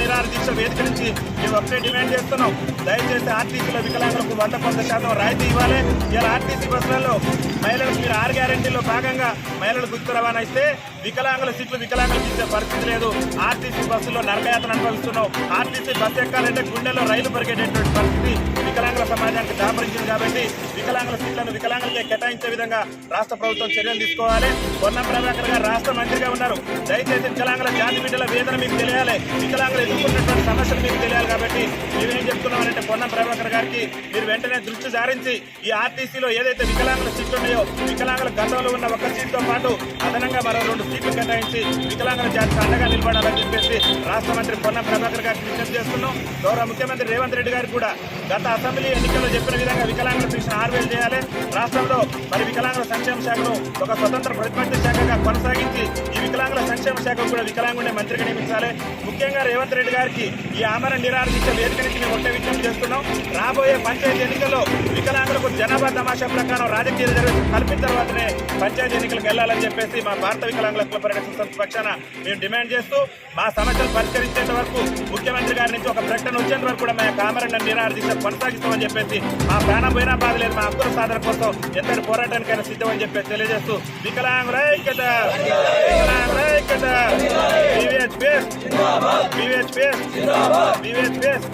నిరాహార దీక్ష వేదిక నుంచి మేము ఒకటే డిమాండ్ చేస్తున్నాం. దయచేసి ఆర్టీసీలో వికలాంగులకు వంద కొంత శాతం రాయితీ ఇవ్వాలి. ఇలా ఆర్టీసీ బస్సులలో మహిళలకు మీరు ఆరు గ్యారెంటీలో భాగంగా మహిళలకు ఉచిత రవాణా ఇస్తే వికలాంగుల సీట్లు వికలాంగులకు ఇచ్చే పరిస్థితి లేదు. ఆర్టీసీ బస్సులో నరకయాత్ర అనుభవిస్తున్నాం ఆర్టీసీ బస్సు ఎక్కాలంటే గుండెల్లో రైలు పరిగెట్టేటువంటి పరిస్థితి వికలాంగుల సమాజానికి దాపరించింది కాబట్టి వికలాంగుల సీట్లను వికలాంగులకే కేటాయించే విధంగా రాష్ట్ర ప్రభుత్వం చర్యలు తీసుకోవాలి. పొన్న ప్రభాకర్ గారు రాష్ట్ర మంత్రిగా ఉన్నారు. దయచేసి వికలాంగుల జాతి బిడ్డల వేదన మీకు తెలియాలి. వికలాంగులు ఎదుర్కొన్నటువంటి సమస్యలు మీకు తెలియాలి కాబట్టి మేమేం చెప్తున్నామంటే పొన్న ప్రభాకర్ గారికి మీరు వెంటనే దృష్టి సారించి ఈ ఆర్టీసీలో ఏదైతే వికలాంగుల సీట్లు ఉన్నాయో వికలాంగుల గతంలో ఉన్న ఒక సీట్తో పాటు అదనంగా మరో రెండు సీట్లు కేటాయించి వికలాంగుల జాతికి అండగా నిలబడాలని చెప్పేసి రాష్ట్ర మంత్రి పొన్నం ప్రభాకర్ గారికి విజ్ఞప్తి చేస్తున్నాం. గౌరవ ముఖ్యమంత్రి రేవంత్ రెడ్డి గారు కూడా గత అసెంబ్లీ ఎన్నికల్లో చెప్పిన విధంగా వికలాంగుల శిక్షణ ఆరువేలు చేయాలి. రాష్ట్రంలో మరి వికలాంగుల సంక్షేమ శాఖను ఒక స్వతంత్ర ప్రతిపత్తి శాఖగా కొనసాగించి ఈ సంక్షేమ శాఖ కూడా వికలాంగుడే మంత్రిగా నియమించాలి. ముఖ్యంగా రేవంత్ రెడ్డి గారికి ఈ ఆమరణ నిరాహార దీక్ష వేదిక నుంచి మేము ఒకటే విజ్ఞప్తి చేస్తున్నాం. రాబోయే పంచాయతీ ఎన్నికల్లో వికలాంగులకు జనాభా తమాషా ప్రకారం రాజకీయ రిజర్వేషన్ తర్వాతనే పంచాయతీ ఎన్నికలకు వెళ్ళాలని చెప్పేసి మా భారత వికలాంగుల క్లబ్ పరిరక్షణ సంస్థ పక్షాన మేము డిమాండ్ చేస్తూ మా సమస్యలు పరిష్కరించేంత వరకు ముఖ్యమంత్రి గారి నుంచి ఒక ప్రకటన వచ్చేంత వరకు కూడా మేము కామరెడ్డి నిరాహార దీక్ష కొనసాగిస్తామని చెప్పేసి మా ప్రాణం పోయినా బాధ లేదు మా హక్కుల సాధన కోసం ఎంతటి పోరాటానికైనా సిద్ధం అని చెప్పేసి తెలియజేస్తూ వికలాంగ్ ఐక్యత వికలాంగ్ ఐక్యత వివేచ్ పేస్ వివేచ్ పేస్ వివేచ్ పేస్